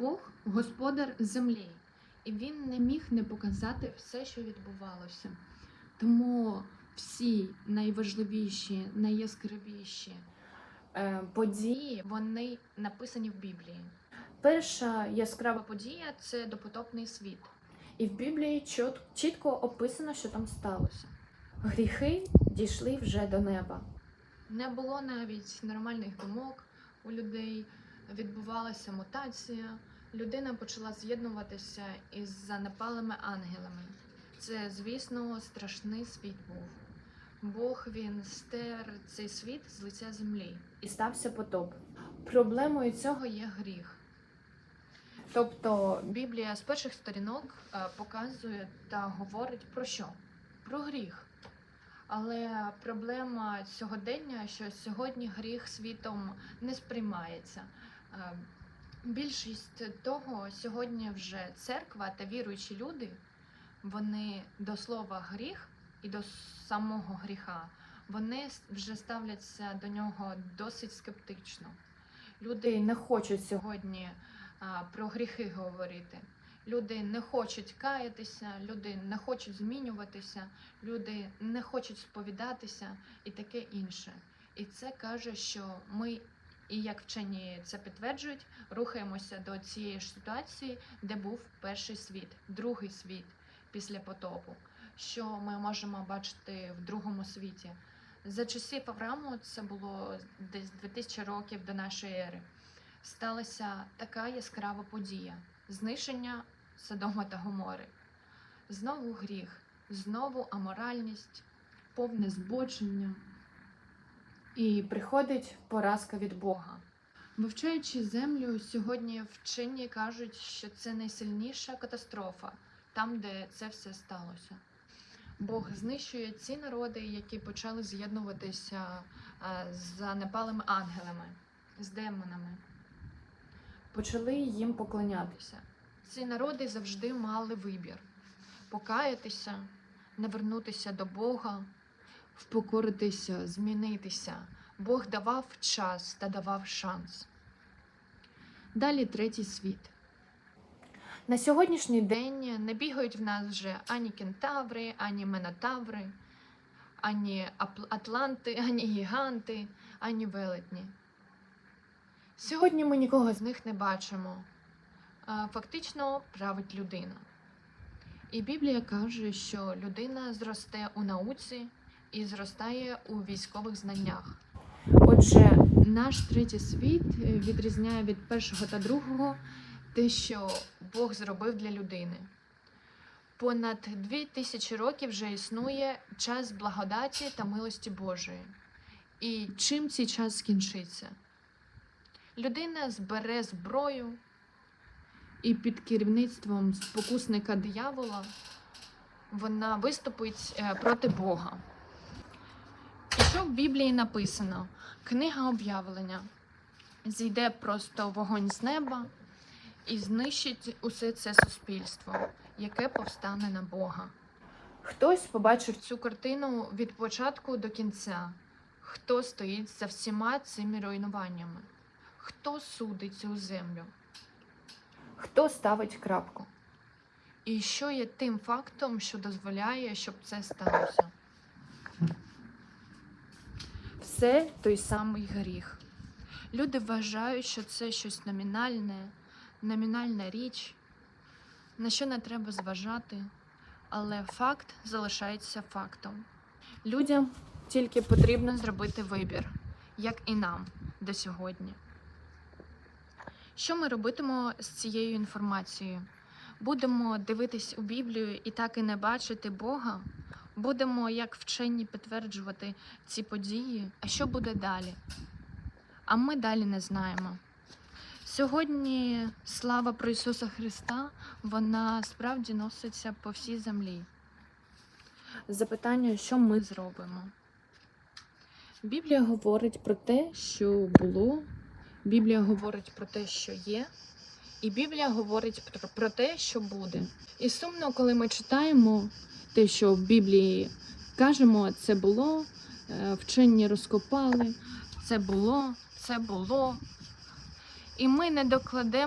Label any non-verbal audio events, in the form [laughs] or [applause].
Бог господар землі, і він не міг не показати все, що відбувалося. Тому всі найважливіші, найяскравіші е, події вони написані в Біблії. Перша яскрава подія це допотопний світ. І в Біблії чітко описано, що там сталося. Гріхи дійшли вже до неба. Не було навіть нормальних думок у людей, відбувалася мутація. Людина почала з'єднуватися із занепалими ангелами. Це, звісно, страшний світ був. Бог він стер цей світ з лиця землі і стався потоп. Проблемою цього є гріх. Тобто Біблія з перших сторінок е, показує та говорить про що? Про гріх. Але проблема сьогодення, що сьогодні гріх світом не сприймається. Е, Більшість того сьогодні вже церква та віруючі люди, вони до слова гріх і до самого гріха, вони вже ставляться до нього досить скептично. Люди не хочуть сьогодні про гріхи говорити. Люди не хочуть каятися, люди не хочуть змінюватися, люди не хочуть сповідатися і таке інше. І це каже, що ми, і як вчені це підтверджують, рухаємося до цієї ж ситуації, де був перший світ, другий світ після потопу. Що ми можемо бачити в другому світі? За часів Аврааму це було десь 2000 років до нашої ери. Сталася така яскрава подія знищення Содома та Гомори. Знову гріх, знову аморальність, повне збочення. І приходить поразка від Бога. Вивчаючи землю, сьогодні вчені кажуть, що це найсильніша катастрофа там, де це все сталося. Бог знищує ці народи, які почали з'єднуватися е, з занепалими ангелами, з демонами. Почали їм поклонятися. Ці народи завжди мали вибір: покаятися, навернутися до Бога, впокоритися, змінитися. Бог давав час та давав шанс. Далі третій світ. На сьогоднішній день не бігають в нас вже ані кентаври, ані менотаври, ані атланти, [laughs] ані гіганти, ані велетні. Сьогодні ми нікого з них не бачимо. Фактично править людина. І Біблія каже, що людина зросте у науці і зростає у військових знаннях. Отже, наш третій світ е, відрізняє від першого та другого те, що Бог зробив для людини. Понад дві тисячі років вже існує час благодаті та милості Божої. І чим цей час скінчиться? Людина збере зброю і під керівництвом спокусника диявола вона виступить е, проти Бога. В Біблії написано? Книга об'явлення. Зійде просто вогонь з неба і знищить усе це суспільство, яке повстане на Бога. Хтось побачив цю картину від початку до кінця. Хто стоїть за всіма цими руйнуваннями? Хто судить цю землю? Хто ставить крапку? І що є тим фактом, що дозволяє, щоб це сталося? Все той самий гріх. Люди вважають, що це щось номінальне, номінальна річ, на що не треба зважати, але факт залишається фактом. Людям тільки потрібно зробити вибір, як і нам до сьогодні. Що ми робитимо з цією інформацією? Будемо дивитись у Біблію і так і не бачити Бога? Будемо, як вчені, підтверджувати ці події. А що буде далі? А ми далі не знаємо. Сьогодні слава про Ісуса Христа, вона справді носиться по всій землі. Запитання, що ми зробимо? Біблія говорить про те, що було, Біблія говорить про те, що є, і Біблія говорить про, те, що буде. І сумно, коли ми читаємо те, що в Біблії кажемо, це було, е, вчені розкопали, це було, це було. І ми не докладемо.